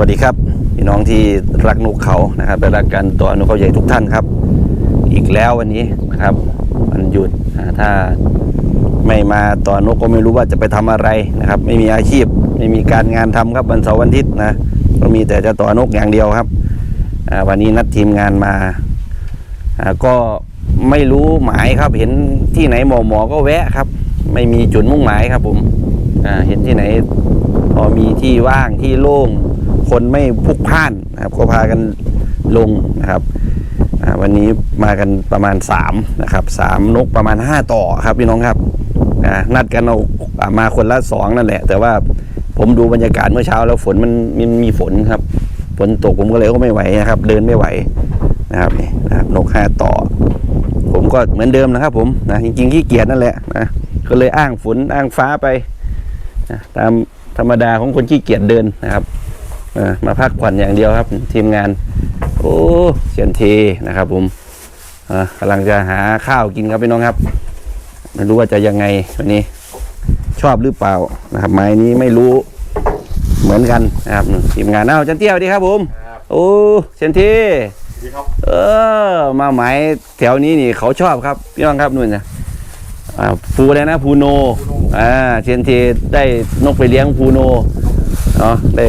วัสดีครับพี่น้องที่รักนกเขานะครับและรักกันตัวนกเขาใหญ่ทุกท่านครับ อีกแล้ววันนี้นะครับวันหยุดถ้าไม่มาตัวนกก็ไม่รู้ว่าจะไปทำอะไรนะครับ ไม่มีอาชีพไม่มีการงานทำครับวันเสาร์วันอาทิตย์นะก็มีแต่จะตัวนกอย่างเดียวครับวันนี้นัดทีมงานมาก็ไม่รู้หมายครับ เห็นที่ไหนหมอหมอก็แวะครับ ไม่มีจุดมุ่งหมายครับผมเห็นที่ไหนพอมีที่ว่างที่โล่ง คนไม่พุกพล่านนะครับ ก็พากันลงนะครับวันนี้มากันประมาณ3นะครับสามนกประมาณ 5 ต่อครับพี่น้องครับนัดกันเอามาคนละสองนั่นแหละ แต่ว่าผมดูบรรยากาศเมื่อเช้าแล้วฝนมันมันมีฝนครับฝนตกผมก็เลยก็ไม่ไหวนะครับ เดินไม่ไหวนะครับนี่นะครับนกห้าต่อ ผมก็เหมือนเดิมนะครับ ผมนะจริงๆขี้เกียจนั่นแหละนะก็เลยอ้างฝนอ้างฟ้าไปนะตามธรรมดาของคนขี้เกียจเดินนะครับ มาพักผ่อนอย่างเดียวครับ ทีมงาน โอ้เสียนเทนะครับผมเอ่อกำลังจะหาข้าวกินครับพี่น้องครับไม่รู้ว่าจะยังไงวันนี้ ชอบหรือเปล่านะครับ ไม้นี้ไม่รู้เหมือนกันนะครับทีมงานเอ้าจันเตี้ยวดีครับผมครับโอ้เสียนเทดีครับเออ มาหมายแถวนี้นี่เขาชอบครับพี่น้องครับนู่นนะอ่าภูอะไรนะภูโนอ่าเชียนเทได้นกไปเลี้ยงภูโนเนาะได้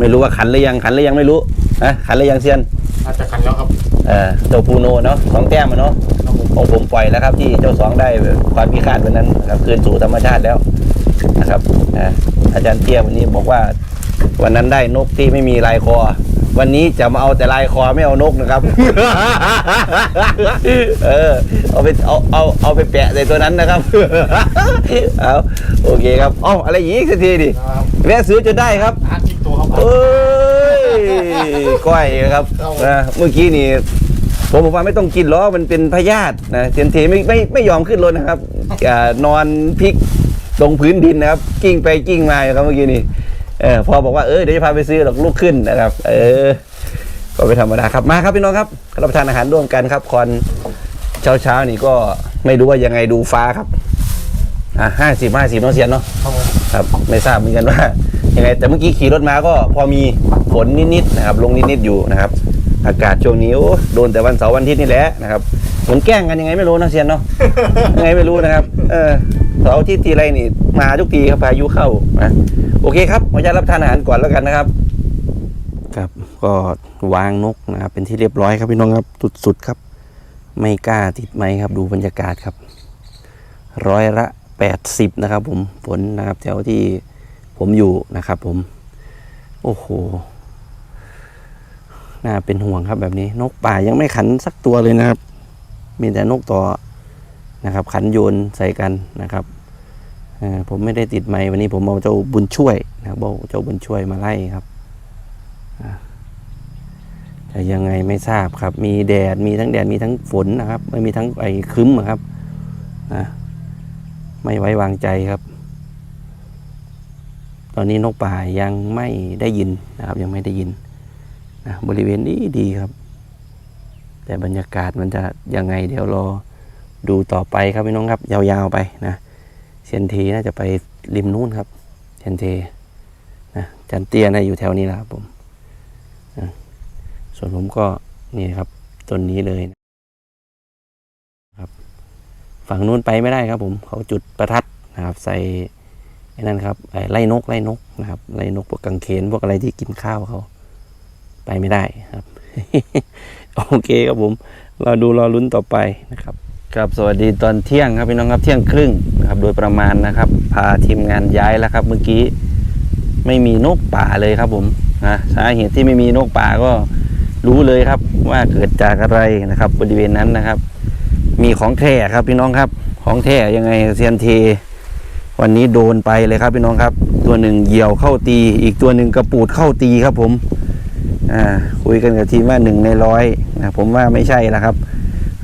ไม่รู้ว่าขันหรือยังขันหรือยังไม่รู้นะขันหรือยังเซียนน่าจะคันแล้วครับเออเจ้าภูโนเนาะสองแต้มอะเนาะครับผมของผมปล่อยแล้วครับ ที่เจ้าสองได้ความพิการวันนั้นนะครับคืนสู่ธรรมชาติแล้วนะครับอ่าอาจารย์เตี้ยวันนี้บอกว่า วันนั้นได้นกที่ไม่มีลายคอ วันนี้จะมาเอาแต่ลายคอไม่เอานกนะครับ เออ เอาไปเอาเอาเอาไปแปะในตัวนั้นนะครับ เอาโอเคครับเอ้าอะไรอีกสักทีดิครับแวะซื้อจนได้ครับอาทิตย์ตัวครับเอ้ยก้อยครับครับนะเมื่อกี้นี่ผมบอกว่าไม่ต้องกินหรอกมันเป็นพยาธินะเทียนเทไม่ไม่ไม่ยอมขึ้นรถนะครับอ่านอนพลิกตรงพื้นดินนะครับ กิ้งไปกิ้งมาอยู่ครับเมื่อกี้นี่ เออพอบอกว่าเออเดี๋ยวจะพาไปซื้อหรอกลุกขึ้นนะครับ เออ ก็ไปธรรมดาครับมาครับพี่น้องครับรับประทานอาหารร่วมกันครับคอนเช้าเช้านี่ก็ไม่รู้ว่ายังไงดูฟ้าครับอะห้าสิบห้าสิบน้องเสียนเนาะครับ ไม่ทราบเหมือนกันว่ายังไงแต่เมื่อกี้ขี่รถมาก็พอมีฝนนิดๆนะครับ ลงนิดๆอยู่นะครับ อากาศช่วงนี้โอ้โดนแต่วันเสาร์วันอาทิตย์นี่แหละนะครับผมแกล้งกันยังไงไม่รู้นะเซียนเนาะยังไงไม่รู้นะครับ เออ เสาร์อาทิตย์ทีไรนี่ มาทุกทีครับพายุเข้านะโอเคครับขออนุญาตรับทานอาหารก่อนแล้วกันนะครับ ครับก็วางนกนะครับเป็นที่เรียบร้อยครับพี่น้องครับสุดๆครับ ไม่กล้าติดไม้ครับ ดูบรรยากาศครับ ร้อยละแปดสิบนะครับ ผมฝนนะครับแถวที่ผมอยู่นะครับ ผม โอ้โหน่าเป็นห่วงครับแบบนี้ นกป่ายังไม่ขันสักตัวเลยนะครับ มีแต่นกต่อ นะครับ ขันโยนใส่กันนะครับผมไม่ได้ติดไม้วันนี้ผมเอาเจ้าบุญช่วยนะครับเอาเจ้าบุญช่วยมาไล่ครับแต่ยังไงไม่ทราบครับ มีแดดมีทั้งแดดมีทั้งฝนนะครับไม่มีทั้งไอ้คึ้มครับนะไม่ไว้วางใจครับ ตอนนี้นกป่ายังไม่ได้ยินนะครับ ยังไม่ได้ยินนะบริเวณนี้ดีครับ แต่บรรยากาศมันจะยังไงเดี๋ยวรอ ดูต่อไปครับพี่น้องครับ ยาวๆไปนะเซียนทีน่าจะไปริมนู้นครับเซียนเทนะจันเตียนะอยู่แถวนี้แหละครับผมนะส่วนผมก็นี่ครับต้นนี้เลยนะครับ ฝั่งนู้นไปไม่ได้ครับ ผมเขาจุดประทัดนะครับ ใส่ไอ้นั่นครับไอ้ไล่นกไล่นกนะครับไล่นกพวกกังเขนพวกอะไรที่กินข้าวเขาไปไม่ได้ครับ โอเคครับผม เราดูรอลุ้นต่อไปนะครับ ครับสวัสดีตอนเที่ยงครับพี่น้องครับเที่ยงครึ่งนะครับโดยประมาณนะครับ พาทีมงานย้ายแล้วครับ เมื่อกี้ไม่มีนกป่าเลยครับผมนะสาเหตุที่ไม่มีนกป่าก็รู้เลยครับว่าเกิดจากอะไรนะครับ บริเวณนั้นนะครับ มีของแท้ครับพี่น้องครับ ของแท้ยังไงเซียนเท วันนี้โดนไปเลยครับพี่น้องครับ ตัวหนึ่งเหยี่ยวเข้าตี อีกตัวหนึ่งกระปูดเข้าตีครับผมอ่าคุยกันกับทีมว่าหนึ่งในร้อยนะผมว่าไม่ใช่ละครับ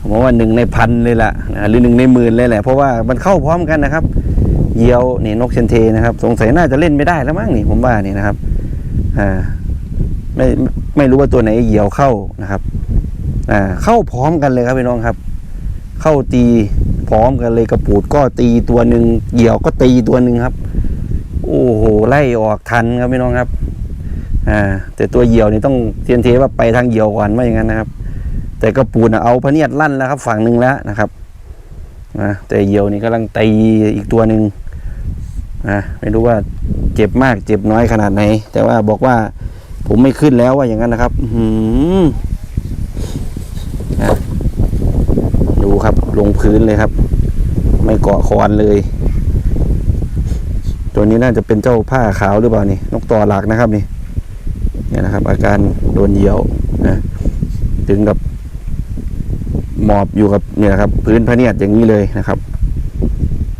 ผมว่าหนึ่งในพันเลยล่ะนะหรือหนึ่งในหมื่นเลยแหละเพราะว่ามันเข้าพร้อมกันนะครับเหยี่ยวนี่นกเซนเทนะครับ สงสัยน่าจะเล่นไม่ได้แล้วมั้งนี่ผมว่านี่นะครับอ่าไม่ไม่รู้ว่าตัวไหนเหยี่ยวเข้านะครับ อ่า เข้าพร้อมกันเลยครับพี่น้องครับ เข้าตีพร้อมกันเลยกระปูดก็ตีตัวหนึ่งเหยี่ยวก็ตีตัวหนึ่งครับ โอ้โหไล่ออกทันครับพี่น้องครับ อ่า แต่ตัวเหยี่ยวนี่ต้องเทียนเทว่าไปทางเหยี่ยวก่อนว่าอย่างนั้นนะครับ แต่กระปูนเอาพะเนียดลั่นแล้วครับ ฝั่งหนึ่งแล้วนะครับอ่าแต่เหยี่ยวนี่กำลังตีอีกตัวหนึ่งอ่าไม่รู้ว่าเจ็บมากเจ็บน้อยขนาดไหน แต่ว่าบอกว่าผมไม่ขึ้นแล้วว่าอย่างนั้นนะครับ อื้อหืออะดูครับลงพื้นเลยครับ ไม่เกาะคอนเลย ตัวนี้น่าจะเป็นเจ้าผ้าขาวหรือเปล่านี่ นกต่อหลักนะครับนี่เนี่ยนะครับ อาการโดนเหยี่ยวนะถึงกับ หมอบอยู่กับเนี่ยครับ พื้นพระเนียดอย่างนี้เลยนะครับ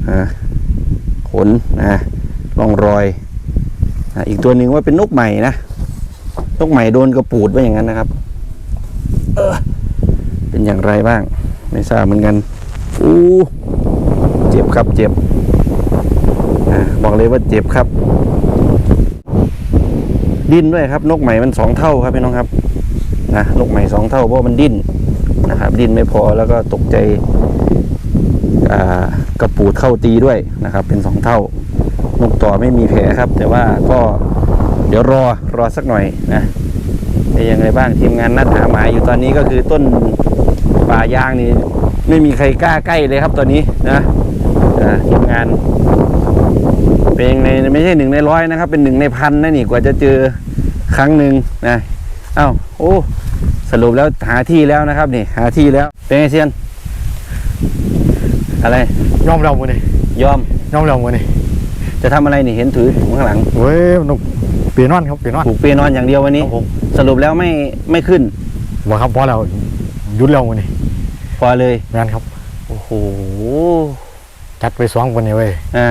อ่าขนนะร่องรอยอะอีกตัวหนึ่งว่าเป็นนกใหม่นะนกใหม่โดนกระปูดไว่าอย่างนั้นนะครับเออเป็นอย่างไรบ้าง ไม่ทราบเหมือนกันอู้เจ็บครับเจ็บอ่าบอกเลยว่าเจ็บครับ ดิ้นด้วยครับ นกใหม่มันสองเท่าครับพี่น้องครับนะนกใหม่สองเท่าเพราะมันดิ้น นะครับ ดิ้นไม่พอแล้วก็ตกใจกระปูดเข้าตีด้วยนะครับ เป็นสองเท่านกต่อไม่มีแผลครับ แต่ว่าก็เดี๋ยวรอรอสักหน่อยนะเป็นยังไงบ้างทีมงานนัดหาหมายอยู่ตอนนี้ก็คือต้นป่ายางนี่ไม่มีใครกล้าใกล้เลยครับตอนนี้นะทีมงานเป็นในไม่ใช่หนึ่งในร้อยนะครับ เป็นหนึ่งในพันนะนี่กว่าจะเจอครั้งหนึ่งนะ เอ้าโอ้ สรุปแล้วหาที่แล้วนะครับนี่หาที่แล้ว เป็นไงเซียน อะไรยอมเราหมดนี่ยอมยอมเราหมดนี่จะทำอะไรนี่เห็นถือถุงข้างหลังเว้ยนกเปียนอนครับเปียนอนผูกเปียนอนอย่างเดียววันคนี้รับผมสรุปแล้วไม่ไม่ขึ้นบอกครับพอแล้วหยุดเราหมดนี่พอเลยงานครับ โอ้โหจัดไปสองคนนี่เว้ย อ่า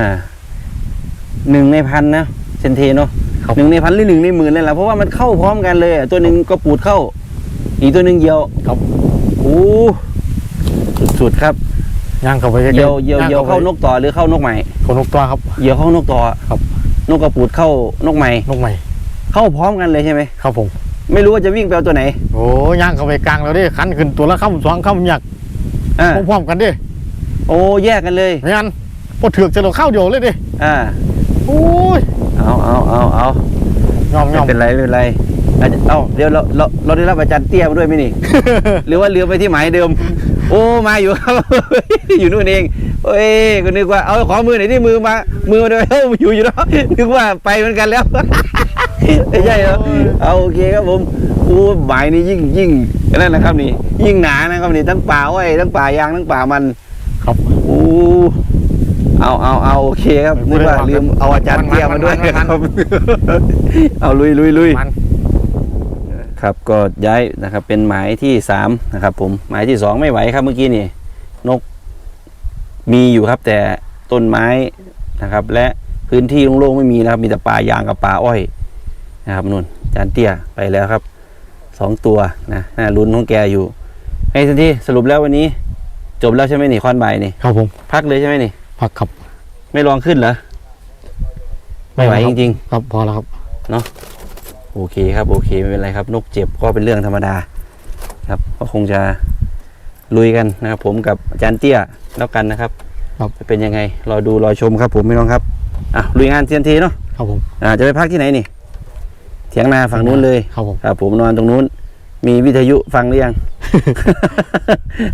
หนึ่งในพันนะเซนเทเนาะครับ หนึ่งในพันหรือหนึ่งในหมื่นเลยล่ะเพราะว่ามันเข้าพร้อมกันเลยอะตัวหนึ่งก็ปูดเข้า อีกตัวหนึ่งเหยียวครับ โอ้สุดๆครับย่างเข้าไปใกล้เหยียวเหยียวงเหยียวเข้านกต่อหรือเข้านกใหม่เข้านกตัวครับเหยียวเข้านกต่อครับ นกกระปูดเข้านกใหม่ นกใหม่ เข้าพร้อมกันเลยใช่ไหมครับผม ไม่รู้ว่าจะวิ่งไปเอาตัวไหนโอ้ย่างเข้าไปกลางแล้วดิขันขึ้นตัวละข้ามสองข้ามหยักอ่าพร้อมๆกันดิโอ้แยกกันเลยไม่งั้นพอถือกจะเราเข้าเดียวเลยดิอ่าโอ้ยเอาเอาเอาเอายอมยไม่อมเป็นไรไม่เป็นไร อาจจะเอ้าเดี๋ยวเราเราเราได้รับอาจารย์เตี้ยมาด้วยไหมนี่ หรือว่าเรือไปที่หมายเดิม โอ้มาอยู่ครับ อยู่นู่นเองโอ้ยก็นึกว่าเอาขอมือหน่อยที่มือมา มือมาด้วยเอ้าอยู่อยู่แล้วนึกว่าไปเหมือนกันแล้วไม่ใช่เหรอเอาโอเคครับผมโอ้หมายนี้ยิ่งยิ่งนั่นนะครับนี่ ยิ่งหนานะครับนี่ทั้งป่าอ้อยทั้งป่ายางทั้งป่ามันครับโอ้เอาเอาเอาโอเคครับนึกว่าลืมเอาอาจารย์เตี้ยมาด้วยครับเอาลุยลุยลุยมัน ครับก็ย้ายนะครับเป็นหมายที่สามนะครับผมหมายที่สองไม่ไหวครับเมื่อกี้นี่นกมีอยู่ครับ แต่ต้นไม้นะครับ และพื้นที่โล่งๆไม่มีนะครับ มีแต่ป่ายางกับป่าอ้อยนะครับนุ่นจานเตี้ยไปแล้วครับสองตัวนะน่าลุ้นของแกอยู่ไอ้ทันทีสรุปแล้ววันนี้ จบแล้วใช่ไหมนี่คอนบ่ายนี่ครับผมพักเลยใช่ไหมนี่พักครับ ไม่ลองขึ้นเหรอไม่ไหวจริงครับพอแล้วครับๆ โอเคครับโอเคไม่เป็นไรครับ นกเจ็บก็เป็นเรื่องธรรมดาครับ ก็คงจะลุยกันนะครับ ผมกับอาจารย์เตี้ยแล้วกันนะครับครับจะเป็นยังไงรอดูรอชมครับ ผมพี่น้องครับอะลุยงานเทียนทีเนาะครับผมอ่าจะไปพักที่ไหนนี่เถียงนาฝั่งนู้นเลยครับผมครับผมนอนตรงนู้น มีวิทยุฟังหรือยัง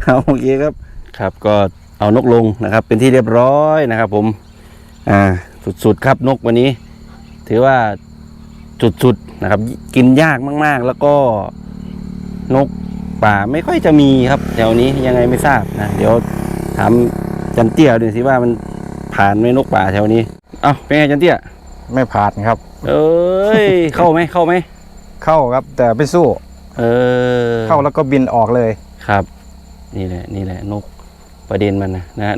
เอาโอเคครับ ครับก็เอานกลงนะครับ เป็นที่เรียบร้อยนะครับ ผม อ่าสุดๆครับนกวันนี้ ถือว่า สุดๆนะครับ กินยากมากๆ แล้วก็นกป่าไม่ค่อยจะมีครับแถวนี้ยังไงไม่ทราบนะเดี๋ยวถามจันเตี้ยดูสิว่ามันผ่านไหมนกป่าแถวนี้เอ้าเป็นไงจันเตี้ยไม่ผ่านครับ เอ้ยเข้าไหมเข้าไหมเข้าครับแต่ไม่สู้ เออเข้าแล้วก็บินออกเลยครับ นี่แหละ นี่แหละนกประเด็นมันนะนะ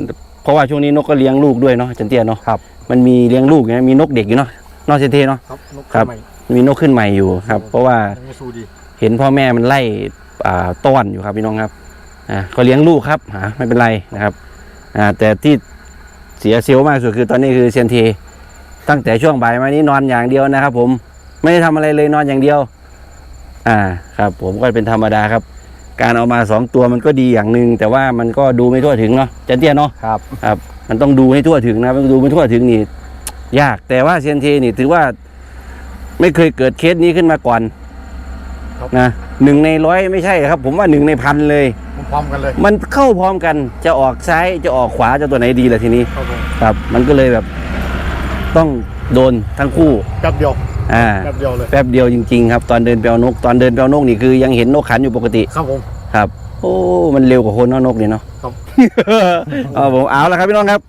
เพราะว่าช่วงนี้นกก็เลี้ยงลูกด้วยเนาะจันเตี้ยเนาะครับมันมีเลี้ยงลูกไงมีนกเด็กอยู่เนาะนอกเซนเทเนาะครับนกครับให ม่มีนกขึ้นใหม่อยู่ครับ เพราะว่ายังไม่สู้ดีเห็นพ่อแม่มันไล่อ่าต้อนอยู่ครับพี่น้องครับอ่าก็เลี้ยงลูกครับหาไม่เป็นไรนะครับอ่าแต่ที่เสียเซลล์มากสุดคือตอนนี้คือเซนเทตั้งแต่ช่วงบ่ายมานี้นอนอย่างเดียวนะครับ ผมไม่ได้ทำอะไรเลยนอนอย่างเดียว อ่าครับ ผมก็เป็นธรรมดาครับ การเอามาสองตัวมันก็ดีอย่างหนึ่งแต่ว่ามันก็ดูไม่ทั่วถึงเนาะจันเตี้ยเนาะครับ ครับ มันต้องดูให้ทั่วถึงนะมันดูไม่ทั่วถึงนี่ ยากแต่ว่าเซียนเทนี่ถือว่า ไม่เคยเกิดเคสนี้ขึ้นมาก่อนครับนะหนึ่งในร้อยไม่ใช่ครับ ผมว่าหนึ่งในพันเลยพร้อมกันเลย มันเข้าพร้อมกันจะออกซ้ายจะออกขวาจะตัวไหนดีล่ะทีนี้ ครับผมครับ มันก็เลยแบบ ต้องโดนทั้งคู่แป๊บเดียวอ่าแป๊บเดียวเลยแป๊บเดียวจริงๆครับตอนเดินไปเอานก ตอนเดินไปเอานกนี่คือยังเห็นนกขันอยู่ปกติ ครับผมครับ โอ้ มันเร็วกว่าคนเนาะนกนี่เนาะครับเอาผมเอาละครับพี่น้องครับ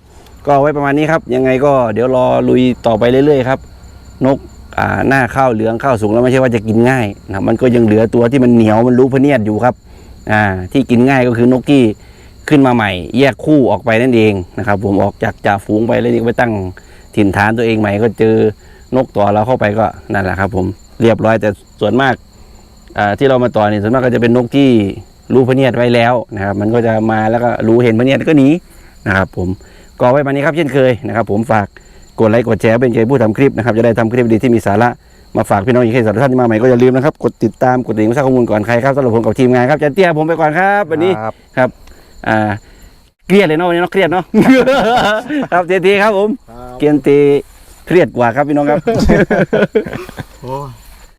ก็ไว้ประมาณนี้ครับ ยังไงก็เดี๋ยวรอลุยต่อไปเรื่อยๆครับ นกอ่า หน้าข้าวเหลืองข้าวสูงแล้วไม่ใช่ว่าจะกินง่ายนะมันก็ยังเหลือตัวที่มันเหนียวมันรู้พเนียดอยู่ครับอ่าที่กินง่ายก็คือนกที่ขึ้นมาใหม่ แยกคู่ออกไปนั่นเองนะครับผมออกจากจ่าฝูงไปแล้วนี่ไปตั้งถิ่นฐานตัวเองใหม่ก็เจอนกต่อเราเข้าไปก็นั่นแหละครับ ผมเรียบร้อยแต่ส่วนมากที่เรามาต่อเนี่ยส่วนมากก็จะเป็นนกที่รู้พเนียดไว้แล้วนะครับ มันก็จะมาแล้วก็รู้เห็นพเนียดก็หนีนะครับ ผมก็ไว้มานี้ครับเช่นเคยนะครับ ผมฝาก กดไลค์กดแชร์เป็นใจผู้ทำคลิปนะครับจะได้ทำคลิปดีที่มีสาระมาฝากพี่น้องอีกแค่สารท่านที่มาใหม่ก็อย่าลืมนะครับกดติดตามกดติดตามทราบข้อมูลก่อนใครครับสำหรับผมกับทีมงานครับจันเตี้ยผมไปก่อนครับวันนี้ครับครับอ่าเครียดเลยเนาะวันนี้เนาะเครียดเนาะครับเจทีครับผมครับเกียนตีเครียดกว่าครับพี่น้องครับโอ้ย